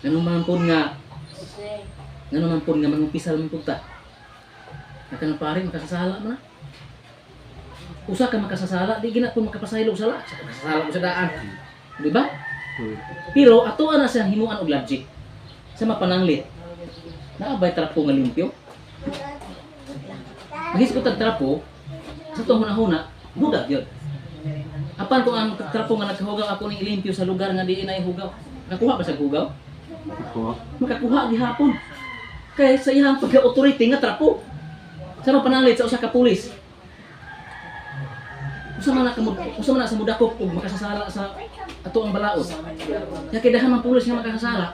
Ganun man po nga, ganun man po nga mangumpisa man po ta. Nakanang pare, makasasala mo na. Usa ka makasasala, di gina po makapasaylo sala. Makasasala ko sa daan. Di ba? Hmm. Pero ato na siyang himuan og logic. Sa mapananglit. Naabay trapo nga limpyo. Magis ko trapo, sa itong huna-huna, budag yun. Apan kung ang trapo nga nagkahugaw ako ning ilimpyo sa lugar nga di inay hugaw. Nakuha ba sa hugaw? Ako. Makakuha gihapon. Kaya sa iyang pagka-authority nga trapo. Sa mapananglit sa usa ka pulis. Usa man na kamud usa man na sa mudakop ug makasasala sa ato ang balaod. Ya kay dahan man pulis nga makasasala.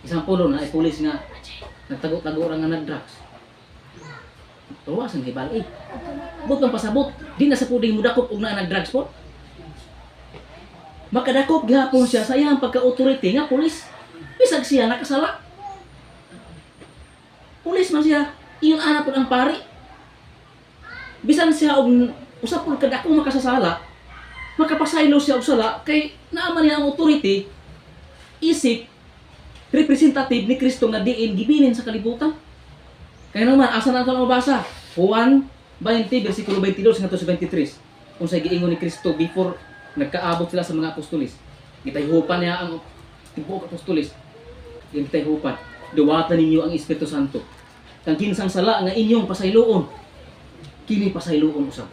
Isang pulo na ay pulis nga nagtago-tago ra nga nag-drugs. Tuwas ang hibal eh. Bot pang pasabot, di na sa puding mudakop ug na nag-drugs po. Makadakop gihapon siya sa iyang pagka-authority nga pulis. Bisag siya nakasala. Pulis man siya, iyong anak po ang pari. Bisan siya og usap po kadako makasasala, makapasaylo siya og sala kay naaman niya ang authority isip representative ni Kristo nga diin gibilin sa kalibutan. Kaya naman asa na ito mabasa? Juan 20 bersikulo 22 hanggang 23. Kung sa giingon ni Kristo before nagkaabot sila sa mga apostolis. Gitayhupan niya ang tibuok apostolis. Yung gitayhupan. Duwatan ninyo ang Espiritu Santo. Kang kinsang sala nga inyong pasayloon. Kini pasayloon usab.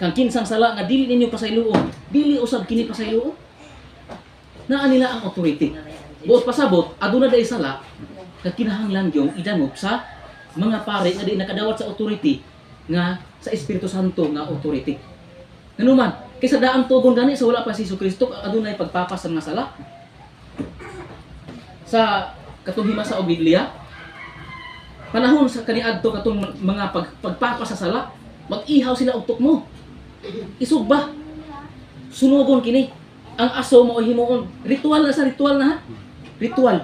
Kang kinsang sala nga dili ninyo pasayloon. Dili usab kini pasayloon. Naa nila ang authority. Buot pasabot, aduna day sala nga kinahanglan yung idanop sa mga pare nga di nakadawat sa authority nga sa Espiritu Santo nga authority. Ngano man, kaysa daang tugon gani sa wala pa si Kristo adunay pagpapas sa mga sala. Sa katong himasa o Biblia, panahon sa kaniadto katong mga pag, pagpapas sa sala, mag-ihaw sila og tukmo. Isog ba? Sunugon kini. Ang aso mo himuon. Ritual na sa ritual na ha? Ritual.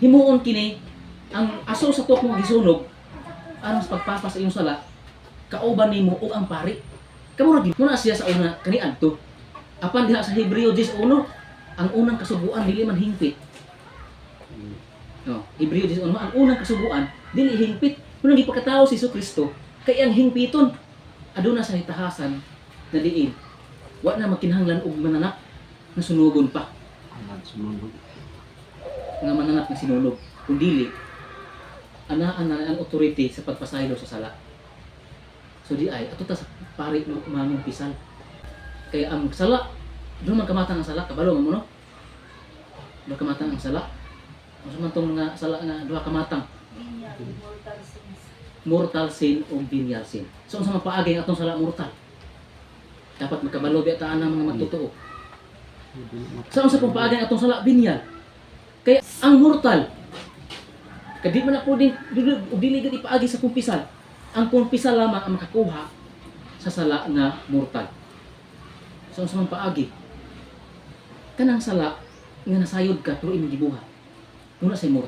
Himuon kini ang aso sa tukmo gisunog aron sa pagpapas sa iyong sala kauban nimo og ang pari. Kamo ra gid na siya sa una kaniadto. Apan diha sa Hebreo 10:1 ang unang kasubuan dili man hingpit. No, Hebreo 10:1 ang unang kasubuan dili hingpit. Kuno gi pagkatao si Hesus Kristo kay ang hingpiton aduna sa hitahasan na diin. Wa na makinahanglan og mananak na sunugon pa Sumunod. nga mananap na sinulog kung dili anaan na ang authority sa pagpasaylo sa sala so di ay ato ta sa pari mo manong pisal kaya ang sala doon man kamatang ang sala kabalo mo no duha kamatang ang sala sa man tong mga sala nga duha kamatang mortal sin o venial sin. So unsa man paagi ang atong sala mortal? Dapat makabalo biya taan ang mga magtotoo sa unsa pong paagi ang atong sala venial? Kaya ang mortal, kadi man ako din dili gid ipaagi sa kumpisal. Ang kumpisal lamang ang makakuha sa sala nga mortal. So sa man paagi, kanang sala nga nasayod ka pero imong gibuhat. uno es inmortal